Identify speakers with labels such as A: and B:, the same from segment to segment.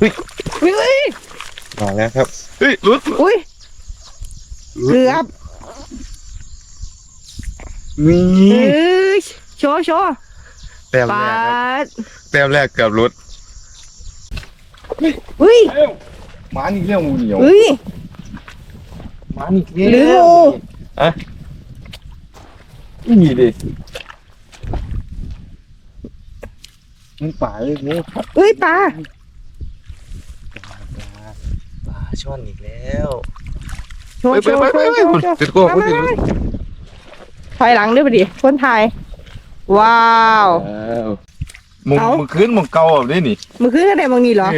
A: อุ้ย
B: อุ้ย
A: มาแล้วครับเฮ้ยรุด
B: อุ้ยเกือบ
A: นี่
B: เอ้ยโชว์โชว์
A: แต้ม
B: ป
A: แรา
B: ก
A: ครับ
B: ด
A: แต้มแรกเกือบรุด
B: อุ้ย
A: หมานี่เรื่องงูเหนียว
B: อุ้ย
A: หมานี่
B: หรืองู
A: อะนี่ดิมันป่าเลยงู
B: อุ้ยปลา
A: ปลา ช่อนอีกแล้ว
B: โชว์โชว์โชว์โชว์โชว์
A: ติดโก้
B: มา
A: ติด
B: มามาถอยหลังด้วยไปดิคนไทยว้าว
A: มึง
B: เอ้า
A: มึงขึ้นมึงเกาแบบนี้นี่
B: มือขึ้นอะไรบางนี่เหรอ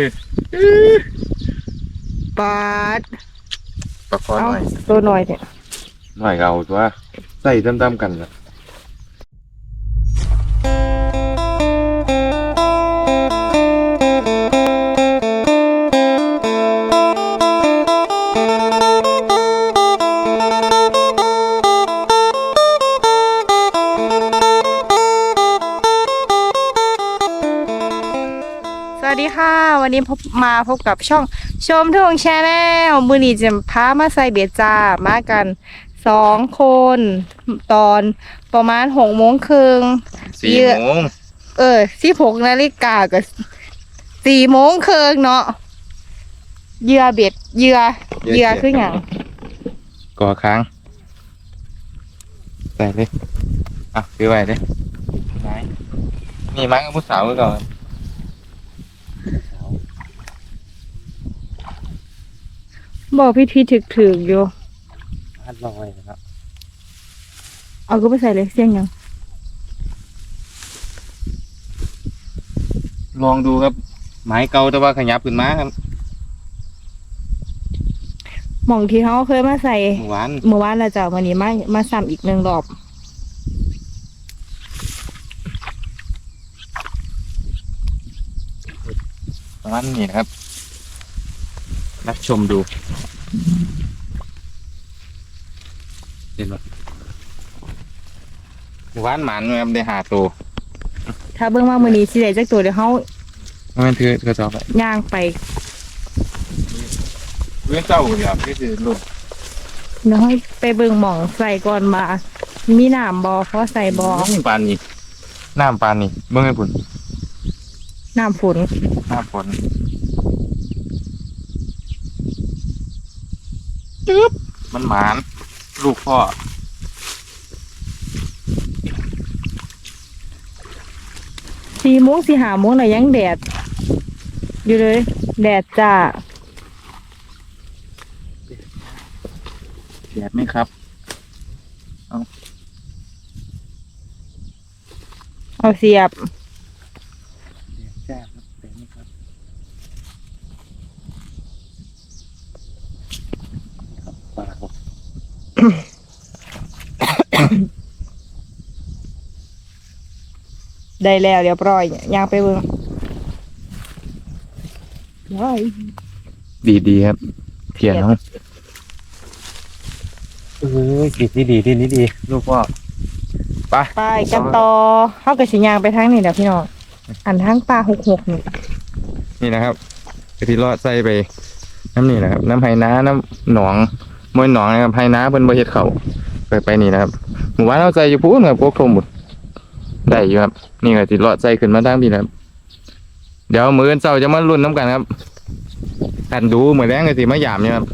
A: เออ
B: ปาด
A: ปลาคอห
B: เอา
A: น่อย
B: ตัวหน่อยเนี่ย
A: หน่อยเอาตัวใส่ตั้มๆกันละ
B: ค่ะ วันนี้พบมาพบกับช่องชมทงแชนแนลมือนีจะพามาใส่เบียดจ้ามากันสองคน ตอนประมาณหกโมงครึ่ง
A: สี่
B: เยอะ
A: โมง
B: เออสิบหกนาฬิกากับสี่โมงครึ่งเนาะเหยื่อเบ็ดเหยื่อเหยื่อคืออย่าง
A: ก่อค้างใส่เลยอะคือไว้เลยไหนนี่มั้งผู้สาวก็ก่อน
B: บอกพี่ทีถึกถึกๆอยู่
A: พัดลอยนะครับ
B: เอาก็ไปใส่เลยเสียงหยัง
A: ลองดูครับไม้เก่าแต่ว่าขยับขึ้นมาครับ
B: หม่องที่เขาเคยมาใส่
A: หวาน
B: เมื่อวานเราจะเอาวันนี้มามาซ้ำอีกหนึ่งรอบ
A: ประมาณนี้นะครับ รับชมดูเห็นไหมหวานหมันนะครับได้หาตัว
B: ถ้าเบิ่งว่ามือนี้สิได้จักตัวเดี๋ยวเขา
A: มันถือกระสอบไป
B: ย่างไป
A: เรื่องเจ้าเดี๋ยวก็คือลูก
B: เดี๋ยวให้ไปเบิ่งหม่องใส่ก่อนมามีน้ำบอเพราะใส่บอ
A: ปานนี้น้ำปานนี้เบิ่งให้ผุน
B: น้ำฝน
A: น้ำฝน จึ๊บมันหมาน ลูกพ่อ
B: สี่โมงสี่หาโมงน่ะยังแดด อยู่เลย แดดจ้า
A: แดดไหมครับ
B: เอาเสียบ
A: แจ้ครับแดดไหมครับครับปลาครับ
B: ได้แล้วเรียบร้อยย่างไปเบิ่งว้าย
A: ดีดีครับเทียนน้องเออดีดีดีดีดีลูกพ่อไป
B: ไปกันต่อเข้ากับสิย่างไปทางนี้เดี๋ยวพี่น้องอันทางปลาหกหกนี่
A: นี่นะครับกะทิรอดใส่ไปน้ำนี่นะครับ น้ำไห้น้าน้ำหนองมวยหนองนะครับไห้น้าเพิ่นบ่เฮ็ดเขาไปไปนี่นะครับหมู่บ้านเราใส่อยู่พูนครับพวกโทมหมด ได้อยู่ครับ นี่ก็สิรอดใส่ขึ้นมาทางพี่นะครับ เดี๋ยวมืออนเช้าจะมาลุ้นน้ำกันครับกันดูเหมื้อแรงก็สิมาหยามเนี่ยครับ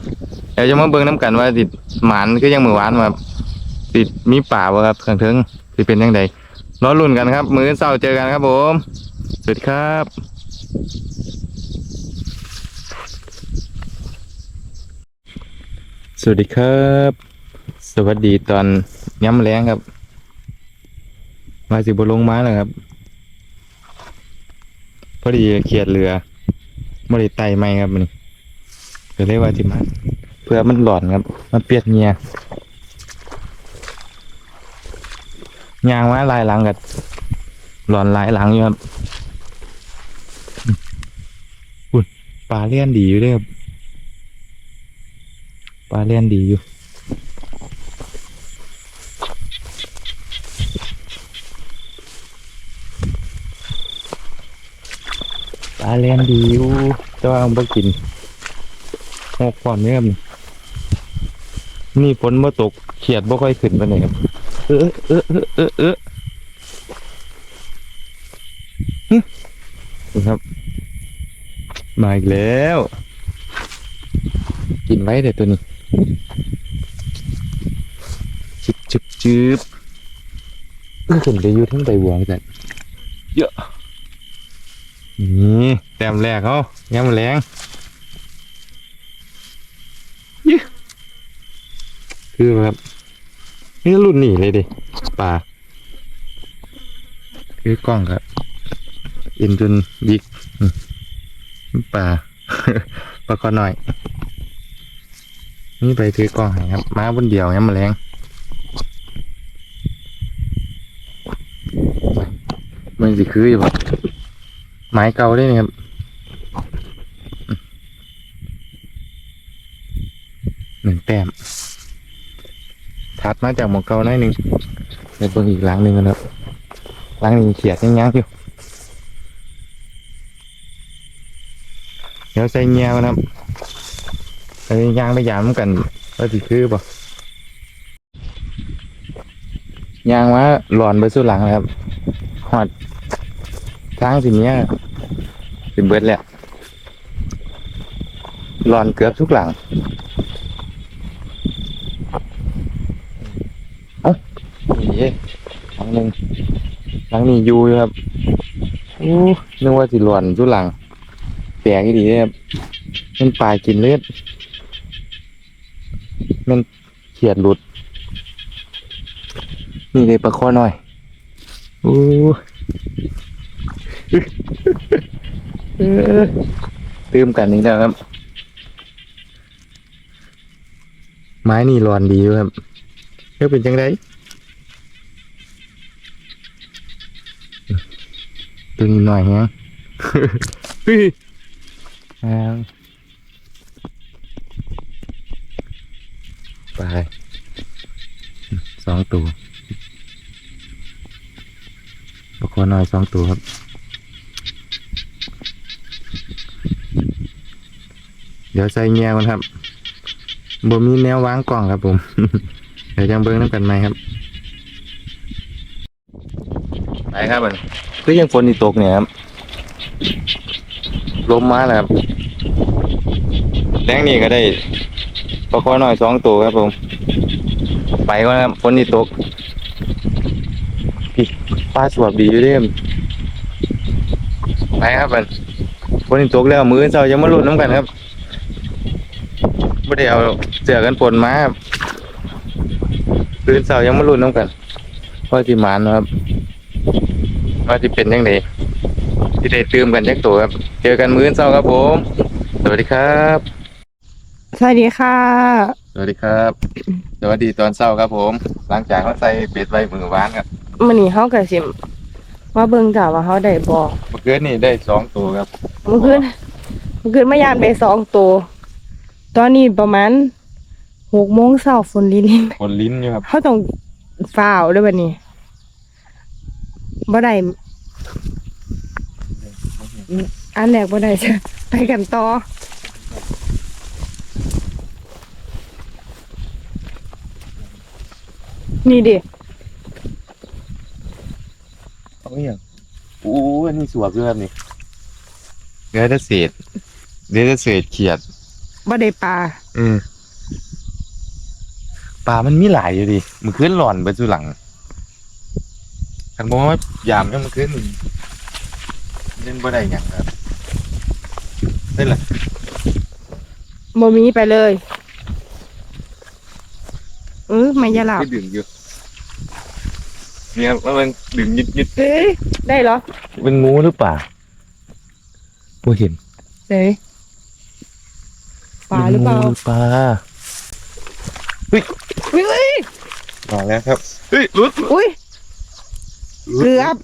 A: เดี๋ยวจะมาเบิ่งน้ำกันว่าสิดหมานคือยังมื้อวานว่าสิดมีป่าบ่ครับข้างเทิงสิเป็นจังไดรอลุ้นกันครับ มืออนเช้าเจอกันครับผมสวัสดีครับสวัสดีครับ สวัสดีตอนย้ำแรงครับ มาสิบลงมาแล้วครับ พอดีเขียดเรือม่ได้ไตไม่ครับมันก็เลยว่าสิมาเพื่อมันหลอนครับ มันเปียกเงียยางมาลายหลังกับหลอนลายหลังอยู่ครับอุ่นปลาเลี้ยนดีอยู่เด้อครับปลาเล่นดีอยู่ ปลาาเลียนดีอยู่แต่ว่ามันบ่กินหกความเนี่ยครับนี่ฝนบ่ตกเขียดบ่ค่อยขึ้นปานครับเออเออเออเออเออหึนี่ครับมาอีกแล้ว กินไว้เดี๋ยวตัวนี้จึบจึบจึบเออขึ้นไปอยู่ทั้งใบบัวจัดเยอะ นี่แต้มแรกเขาย้ำแรงยี่คือแบบนี่รุ่นนี้เลยดิปลาคือกล้องครับอินจนยิกอืมปลาปลาคอหน่อย นี่ไปถือกล้องให้ครับมาบนเดียวย้ำแรงมันสิคืออยู่บ่ ไม้เก่าได้นี่ครับหนึ่งแต้มถัดมาจากหมวกเก่าหน่อยหนึ่งเดี๋ยวเบิ่งอีกหลังหนึ่งกันครับหลังนี้เขียดยังยังอยู่เดี๋ยวใส่เงี้ยวนะครับไปย่างไปยามกันว่าสิคือป่ยางว่าหลอนไปสุดหลังเลยครับหอด ทางสิเนี้ยสิเบิดแหละหลอนเกือบทุกหลังนี่หลังหนึ่งหลังนี้อยู่อยู่ครับอู้นึกว่าสิหลวนสุดหลังแปลกดีเลยครับมันปลากินเลือดมันเขียดหลุด นี่เลยปลาคอหน่อย อู้ ตื่มกันนี่แล้วครับ ไม้นี่หลอนดีอยู่ครับเฮ้ยเป็นจังไดตัวนี้หน่อยฮะเฮ้ยอ่าไปสองตัวปลาคอน้อยสองตัวครับ ดี๋ยวใส่เงียมันครับบ่มีแนววางกล่องครับผม เดี๋ยวยังเบิ้งน้ำกันไหมครับไปครับมันคือยังฝนนี่ตกเนี่ยครับลมมาแล้วครับแรงนี่ก็ได้ปลาคอหน้อยสองตัวครับผม ไปก่อนครับฝนนี่ตกพี่ปลาสวบดีอยู่เด้มไปครับมันฝนนี่ตกแล้วมือเช้ายังมาลุ้นน้ำกันครับ ไม่ได้เอาเสือกันฝนมาครับคืนเช้ายังมาลุ้นน้ำกันเพราะที่หมานนะครับว่าที่เป็นยังไงที่ได้ตื่มกันจักตัวครับ เจอกันมื้อเช้าครับผม สวัสดีครับ
B: สวัสดีค่ะ
A: สวัสดีครับ สวัสดีตอนเช้าครับผม หลังจากเขาใส่เบ็ดไว้มือวานครับ
B: มื้อนี้เฮาก็สิว่าเบิ่งจ้าว่าเฮาได้บ่
A: เมื่อคืนนี่ได้สองตัวครับ
B: เมื่อคืนเมื่อคืนมายามได้สองตัว ตอนนี้ประมาณ6โมงเช้าฝนลิน
A: คนลิ้นอยู่ครับ
B: ๆเฮาต้องฟ้าวเด้วยบัดนี้บ่ได้อันแรกบ่ได้จ้ะไปกันต่อนี่ดิ
A: เอาอย่างอู้อันนี้สวบด้วยครับนี่เดี๋ยวจะเศษเดี๋ยวจะเศษเขียด
B: บ่ได้ปลา
A: อืมปลามันมีหลายอยู่ดิมันขึ้นหล่อนไปสู่หลังคันบอกว่ายามยังมันขึ้นเล่นบ่ได้หยังครับได้ละ
B: บ่มีไปเลยเออไม่ยาหลับ
A: ที่ดึงอยู่เนี่ยว่ามันดึงยึดยึด
B: เอ้ยได้เหรอ
A: เป็นงูหรือเปล่าบ่เห็น
B: เฮ้ย ปลาหรือเปล่า
A: ป็นงูปลา
B: อุ้ยอุ้ย
A: มาแล้วครับเฮ้ยรุด
B: อุ้ยเกือบ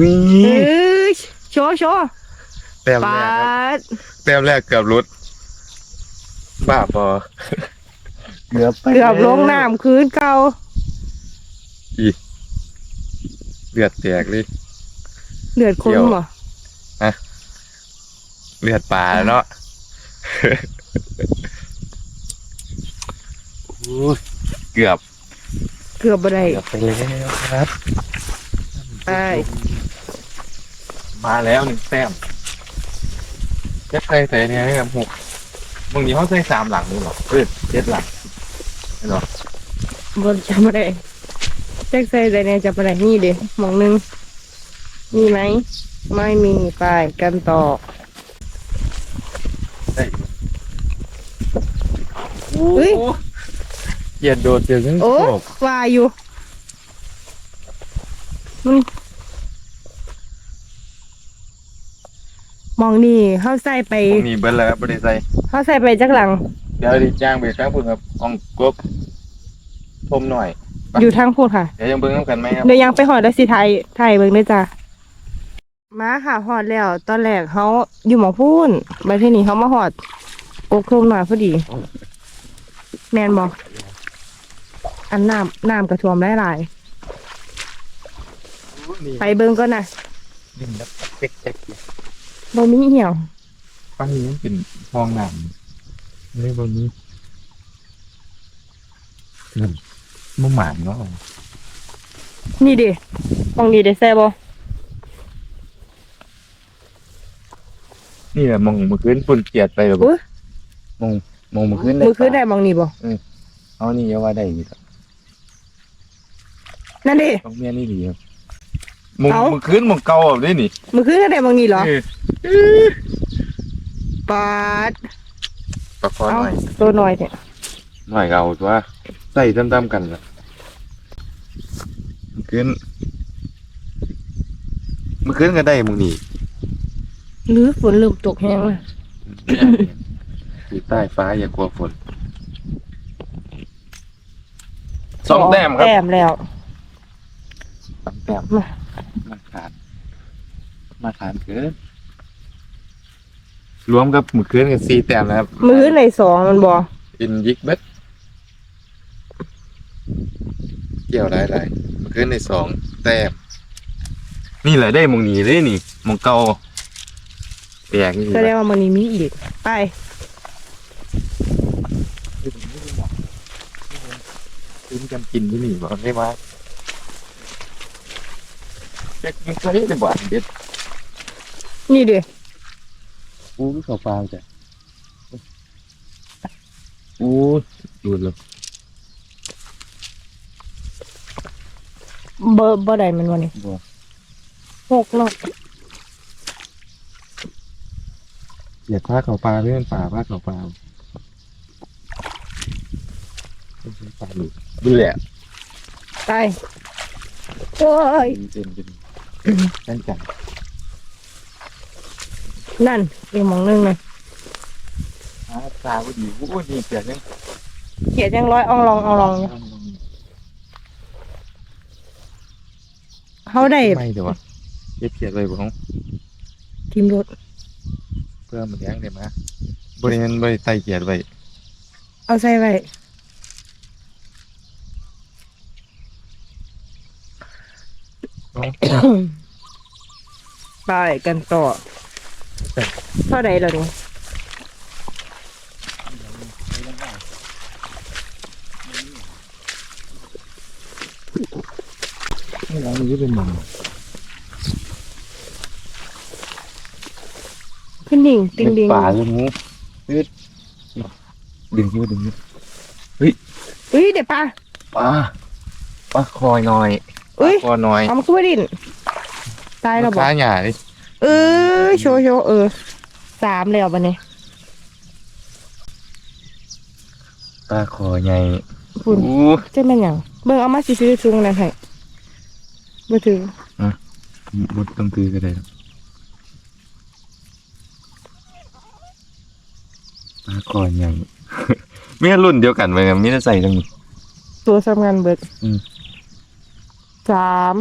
A: นี่
B: เอ้ยโชว์โชว์
A: แต้ม
B: ป
A: แร
B: ลาก
A: ครับแต้มแรกเกือบรุดบ้าปอเกือบไป
B: เกือบลงน้ำคืนเก่า
A: เลือดแตกเลย
B: เลือดคนบ่
A: เลือดปลาเนาะอู้เกือบ
B: เกือบบ่ได้
A: เกือบไปแล้วครับ
B: ไป
A: มาแล้วหนึ่งแต้มเจ็ดใส่ใส่เนี่ยให้กับหกบางทีเขาใส่สามหลังนี่หรอเออเจ็ดหลังไม่หรอ
B: บ่จำบ่ได้แจ็คใส่ได้แน่จำบ่ได้นี่เด้หมองหนึงมีไหม ไม่มีไปกันต่อ
A: ใส่
B: เฮ้ย
A: เหยียดโดดเจอขึ้น
B: โอ้
A: โขก
B: ว่าอยู่มันมองนี่เข้าใส่ไป
A: พวกนี้เบิ้ลแล้วครับบริษัท
B: เข้าใส่ไปจักหลัง
A: เดี๋ยวดิจ้างไปครับคุณครับอองกบทมหน่อย
B: อยู่ทางพูดค่ะ
A: เดี๋ยวยังเบิ้งน้ำกันไหมครับ
B: เดี๋ยวยังไปหอดแล้วสิไทยไทยเบิ่งด้วยจ้ะมาค่ะหอดแล้ว ตอนแรกเขาอยู่หมองพูนมาที่นี่เขามาหอดกกคลุมหน่อยพอดี แมนบอกอันน้ำน้ำกระท่วมหลาย
A: นี่
B: ๆไปเบิ่งก่อนนะ
A: ดินแล้วเป๊กเจ๊ก
B: บ่มีเหี่ยว
A: ฟังนี้มันเป็นห้องน้ำนี่บนนี้นั่นมุ่งหมานเนาะ
B: นี่ดิมองนี่เด้แซ่บ่
A: นี่แหละมองมือขึ้นฝุ่นเกลียดไปแบบ
B: อุ๊ย
A: มอง มองมือขึ้น
B: มือคืนได้มองนี่บ่
A: เอานี่อย่าว่าได้อีกครับ
B: นั่นดิ
A: ต้องเมียนี่ดีครับมอง
B: เอ้า
A: มือขึ้นมองเก่าแบบนี้นี่
B: มือคืนได้มองนี่เหรอ
A: เออ
B: ปาด
A: ประคอง
B: เอา
A: หน่อย
B: ตัวน้อยเนี่ย
A: หน่อยเอาตัวใส่ตามๆกันละมือขึ้นมือขึ้นก็ได้มึงนี่
B: หรือฝนเริ่มตกแห้งแล้ว
A: อยู่ใต้ฟ้าอย่ากลัวฝนสองแต้มครับ
B: แต้มแล้ว
A: สองแต้ม
B: มา
A: มาทานมาทานเกินรวมกับมือขึ้นกับสี่แต้มนะครับ
B: มือคืนในสองมันบ่
A: อินยิกเบ็ดเกี่ยวได้ไรมือขึ้นในสองแต้มนี่แหละได้มงนี้เลยนี่มงเก่าแปลกนี่
B: แสดงว่ามันนี้มีอีก ไป
A: ขึ้นจำกินที่นี่บอกได้ไหมเด็กมันเคยได้บ่านเด็ด
B: นี่ดิ
A: อู้เขาฟาวจ้ะอู้ดูดเลย
B: เบอร์บ่ได้มันวันนี้
A: บัว
B: หกเนาะ
A: เหยียดผ้าเขาปลาเรื่องป่าผ้าเขาปลาปลา ดูดูแหละ
B: ไปโอ้ย
A: เป็นเป็นเป็นจังจัง
B: นั่นอีกหมองหนึงเลย
A: หาปลาพอดีอู้นี่เสียงนึง
B: เขียนยังร้อยอองลองอองลองอยู่เขาได้
A: ไม่เดี๋ยววะเย็บเขียดเลยบ่ของ
B: ทีมรถ
A: เพื่อมันแย้งได้มาบริเวณบริใส่เขียดไว้
B: เอาใส่ไว้ ไปกันต่อ เท่าไหร่ล่ะนี่
A: ไม่ร้านนี้เป็นหมัน
B: ขึ้นดิ่งติงดิง
A: ปลาเลยงูยืดดึงยืดดึงยืด
B: เฮ้ยเดี๋ยวปลา
A: ปลาปลาคอยหน่อย
B: เอ้ย
A: คอหน่อย
B: เอามาขึ้นมาดินตายแล้วบอ
A: ค้ากหยาดิ
B: เออโชว์โชว์เออสามแล้วบันนี้
A: ปลาคอใหญ่
B: คุณ
A: อู้
B: เจะเป็นหยังเบิ่งเอามาสิซื้อซุงนั่นให้บ่ถือ
A: บดต้องคือก็ได้ครับปลาคอใหญ่ ไม่ใช่รุ่นเดียวกันเลยมีแต่ใส่ตรงนี้
B: ตัวสำคัญเบิด
A: อืม
B: สาม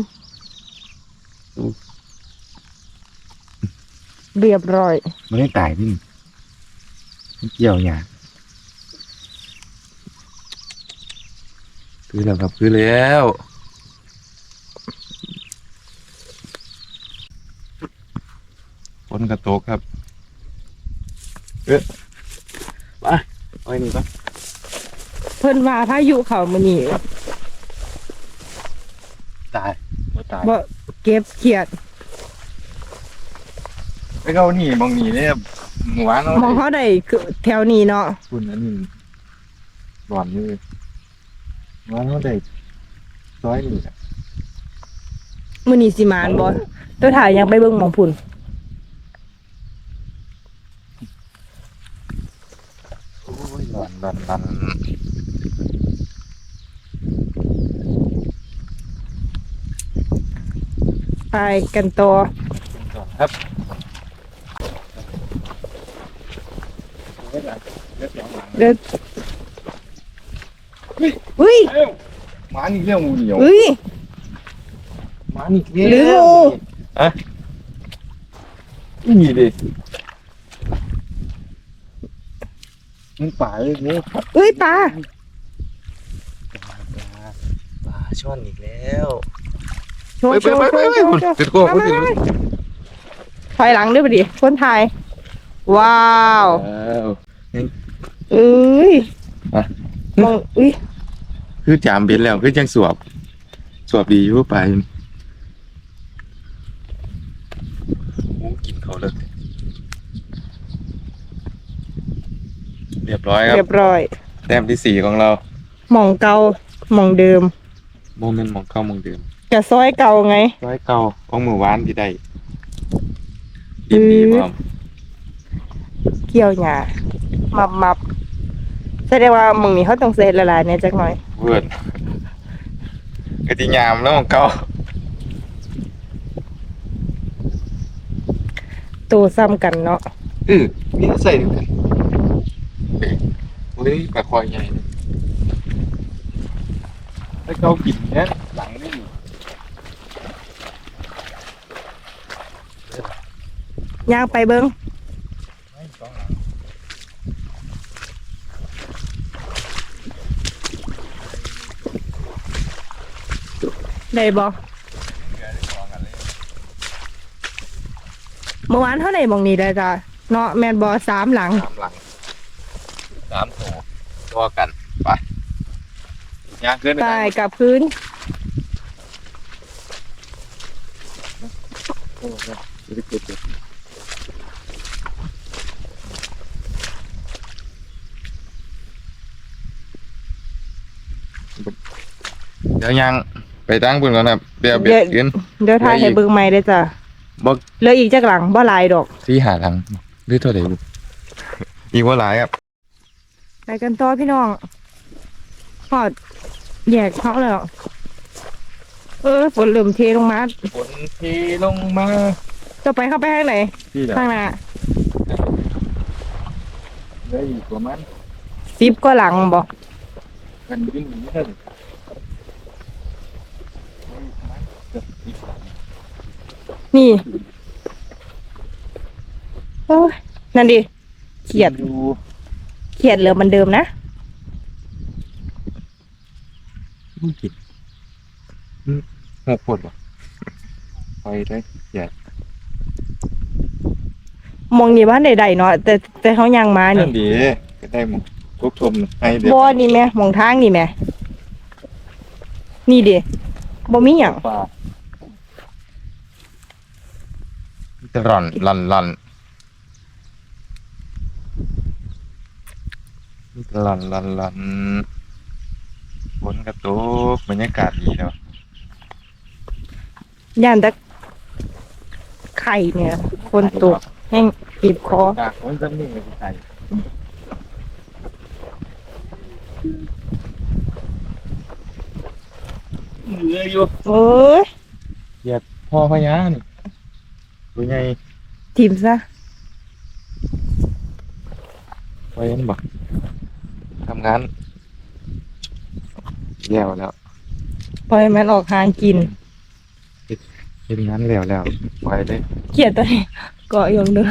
A: อู้
B: เรียบร้อย
A: ไม่ได้ตายที่นี่มันเกี่ยวหยาคือแล้วครับคือแล้วฝนกระตกครับ เอ๊ะไปไปนี่ปะ
B: เพิ่นว่าพายุเข้ามื้อนี้
A: ตายบ่ตาย
B: บ่เก็บเขียด
A: ไปเข้านี่มองนี่เนี่ยหมู่บ้านเรา
B: มองเขาได้คือแถวนี้เนาะ
A: คุณอันนี้ร้อนอยู่เลยหมู่บ้านเราได้ซอยนี่แหละ
B: มื้อนี้สิมานบ่ตัวถ่ายยังไปเบิ่งหมองพุ่น
A: โอ้ยร้อนร้อนร้อน
B: ไปกันต่อ
A: ก่อนครับเดี๋ยวหลังเดี๋ยวหลัง
B: เด้ออุ้ย
A: เอ้าหมานี่เรื่องงูเหนียว
B: อุ้ย
A: หมานี่เรื่อง
B: หรืองู
A: อะนี่ดิมันป่าเลยงู
B: อุ้ยปลา
A: ปลาช่อนอีกแล้ว
B: โชว์โชว์โชว์โชว์โชว์
A: ติดโก้
B: มามามาถอยหลังด้วยบ่ดิคนถ่ายว้าว
A: แล้ว
B: เอ้ย
A: อะ
B: มองอุ้ย
A: คือจามเป็นแล้วคือจังสวบ สวบดีอยู่ไปงูกินเขาเลยเรียบร้อยครับ
B: เรียบร้อย
A: แต้มที่สี่ของเรา
B: หมองเก่าหมองเดิม
A: โมเมนต์มองเข้ามองเดิม
B: กะซอยเก่าไง
A: ร้อยเก่าของมือวานที่ได้ดินดีพร้อม
B: เกี่ยวหญ้ามับมับแสดงว่าหมึงนี้เขาต้องเซตละลายเนี่ยจักหน่อย
A: เวิร์ดกติยามแล้วของเก่า
B: ตัวซ้ำกันเนาะ
A: เออมีใส่ด้วยกันเอ๊ะเฮ้ยปลาคอยใหญ่เลยแล้วเกากินเนี้ยหลังนี่
B: ย่างไปเบิ้ง
A: ไม่ต้องหลัง
B: ได้บ่
A: เหลือได้สองอันเลย
B: เมื่อวานเท่าไหร่มองนี้ได้จ้ะเนาะแมนบอสามหลัง
A: สามหลังสามโถตัวกัน ไปย่างขึ้นไป
B: ตาย
A: ทาง
B: กับพื้น
A: โอ้โหจะได้ เก็บเก็บเดี๋ยวยังไปตั้งบุญก่อนครับเดี๋ยวเบียดขึ้น
B: เดี๋ยวทาย
A: เหลืออี
B: ให้
A: ก
B: เบิ้งใหม่ได้อจ้ะ
A: บอก
B: เหลืออีกจักหลังบ่หลายดอก
A: ที่หาหลังหรือเท่าไหร่บุอีกว่าหลายครับ
B: ไปกันต่อพี่น้องพอดแยกเขาแล้ว เออฝนเริ่มเทลงมา
A: ฝนเทลงมา
B: จะไปเข้าไปข้างไหน
A: ที่ไหน
B: ข้างหน้า
A: เหลืออีกประมาณ
B: สิบก็หลังบ่
A: กันยืนหนีเท่าไหร่ประมาณเกือบสิบหลัง
B: นี่โอ้ยนั่นดิเขียด
A: ดู
B: เขียดเหลือเหมันเดิมนะ
A: ไม่กินอืมหกขวดป่ะไปได้ใหญ่
B: มองนี่บ้านใดๆเนาะแต่แต่เขายังมา
A: นั่
B: นี่
A: นดีก็ได้หมดกุ๊กชมให้เดี๋ยว
B: บ่นี่แม่มองทางนี่แม่นี่เด้บ่มีหยัง
A: ปลาจะ ร่อนร่อนร่อนร่อนร่อนร่อนฝนกระตุกบรรยากาศดีเนาะ
B: ย่านแตะไข่เนี่ยคนตกแห้งบีบคอ
A: จากคนจะมีกับใครเหลืออยู่
B: โอ้ย
A: พ่อพญานี่ ตัวใหญ่
B: ทิมซะ
A: ไว้เห็นบ่ทำงานแล้วแล้ว
B: ปล่อยมันออกหางกิน
A: เฮ็ดงานแล้วแล้วไปเลย
B: เขียดตัวนี้เกาะอยงเด้อ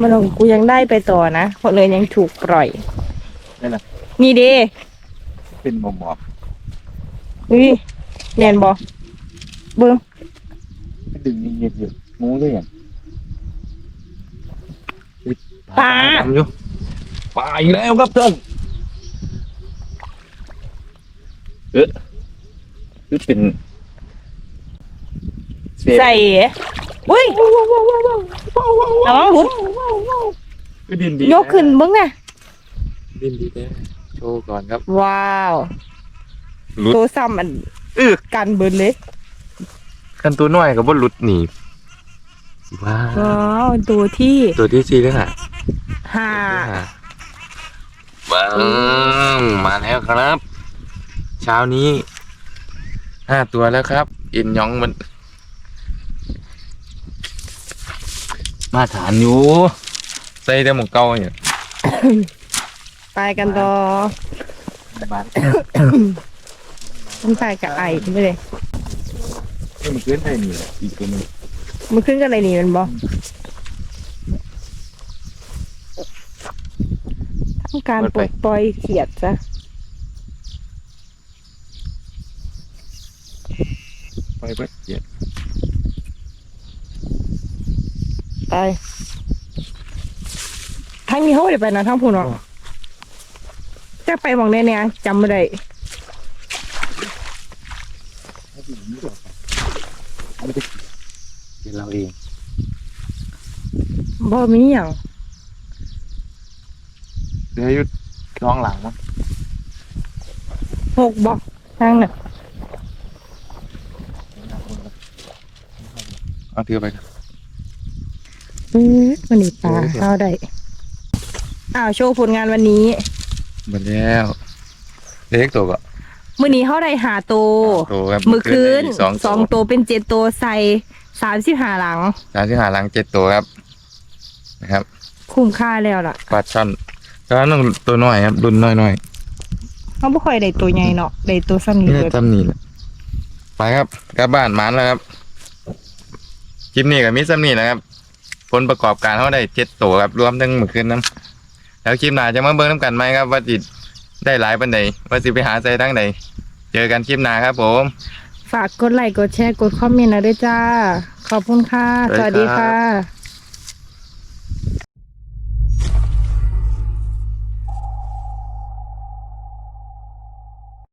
B: มันของกูยังได้ไปต่อนะเพราะเลยยังถูกปล่อย
A: นี่นน่ะ
B: นี่เด้
A: เป็นหมอหมอบ
B: อุ้ยแน่นบ่เบิ่ง
A: ดึงเงียบๆอยู่งูเลยอะ
B: ปลา
A: ดำอยู่ปลาอีกแล้วครับท่านเออคือเป็นเศษ
B: ใส่อุ้ยระวังหลุด
A: คือดินดี
B: ยกขึ้นเบิ้งน่ะ
A: ดินดีแท้โชว์ก่อนครับ
B: ว้าว
A: หลุด
B: ตัวซ้ำอัน
A: เออ
B: กันเบิดเลย
A: คันตัวน้อยกับบนหลุดหนีว้าว
B: ว้าวตัวที่
A: ตัวที่สี่แล้วค่ะ
B: ห้า
A: ว้าวมาแล้วครับ เช้านี้ห้าตัวแล้วครับอินยองมัน มาฐานอยู่ใส่แต่หมวกเก่าเนี่ย
B: ไปกันต่อ
A: บ้าน
B: ต้องไปกับไอ้ไม่เลย
A: นี่มันขึ้นได้นี่แหละอีกตัวหนึง
B: มันขึ้นกันอะไรนี่มันบอทำการปลดปล่อยเขียดจ้ะ
A: ไปเบิดเกียด
B: ไปทั้งนี้เขาไม่ได้ไปนะทั้งพูนหรอกจะไปหมองได้เนี่ยจำไม่ได้
A: เป็นเราเอง
B: บ่มีอย่าง
A: เหลืออยู่ท้องหลังมั้ง
B: หกบอกทางน่ะ
A: เอาเถือไปครับ
B: อือมันนี่ปลาเข้าได้อ้าวโชว์ผลงานวันนี้
A: หมดแล้วเล็กตัวก็
B: มื้อนี้เขาได้หาโตว
A: ตัวครับ
B: มือคืน
A: ได้กสอง
B: สองโตวเป็นเจ็ดโตวใส่สามสิบห้าหลัง
A: สามที่หาหลังเจ็ดตัวครับ นะครับ
B: คุ้มค่าแล้วล่ะ
A: ปลาช่อนก็ต้องตัวน้อยครับรุ่นน้อยน้อย
B: เขาไม่ค่อยได้ตัวใหญ่เนาะได้ตัวสั้น
A: ๆ
B: นี่
A: นี่
B: เลย
A: จำนี่แหละไปครับกลับบ้านหมันแล้วครับคลิปนี้กับมิซัมนี่นะครับ ผลประกอบการเขาได้เจ็ดตัวครับรวมทั้งเมื่อคืนน้ำแล้วคลิปหน้าจะมาเบิ่งน้ำกันไหมครับว่าจิได้หลายปันใดว่าสิไปหาใจทั้งใดเจอกันคลิปหน้าครับผม
B: ฝากกดไลค์กดแชร์กดคอมเมนต์นะด้วยจ้า ขอบคุณค่ะ สวัสดีค่ะ